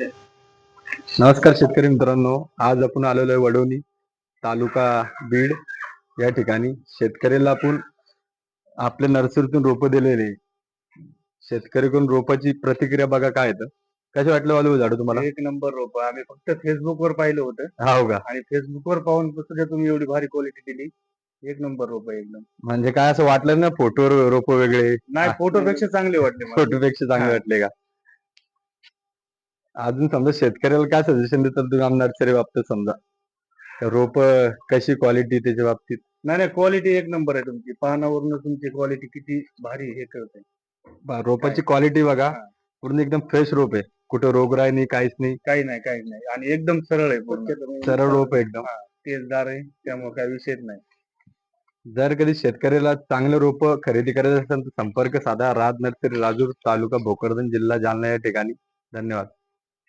नमस्कार शेतकरी मित्रांनो. आज आपण आलेलो आहे वडवणी तालुका बीड या ठिकाणी. शेतकऱ्याला आपण आपल्या नर्सरीतून रोपं दिलेले शेतकरीकडून रोपाची प्रतिक्रिया बघा काय येतं. कसे वाटलं वालू झाड तुम्हाला? एक नंबर रोप. आम्ही फक्त फेसबुक वर पाहिलं होतं. हो का? आणि फेसबुक वर पाहून सुद्धा तुम्ही एवढी भारी क्वालिटी दिली. एक नंबर रोप एकदम. म्हणजे काय असं वाटलं ना फोटोवर रोप वेगळे? नाही हा. फोटो पेक्षा चांगले वाटले. फोटोपेक्षा चांगले. वाटले का? अजून समजा शेतकऱ्याला काय सजेशन देतात तुम्ही नर्सरी बाबतीत समजा? रोप कशी क्वालिटी त्याच्या बाबतीत? नाही नाही क्वालिटी एक नंबर आहे तुमची. पानावरून तुमची क्वालिटी किती भारी हे करते बा- रोपाची क्वालिटी बघा. पूर्ण एकदम फ्रेश रोप आहे. कुठं रोगराई नाही काहीच नाही. काही नाही काही नाही. आणि एकदम सरळ आहे पूर्ण. सरळ रोप आहे एकदम. तेजदार आहे त्यामुळे काही विषयच नाही. जर कधी शेतकऱ्याला चांगलं रोप खरेदी करायचं असेल तर संपर्क साधा. राज नर्सरी राजूर तालुका भोकरदन जिल्हा जालना या ठिकाणी. धन्यवाद.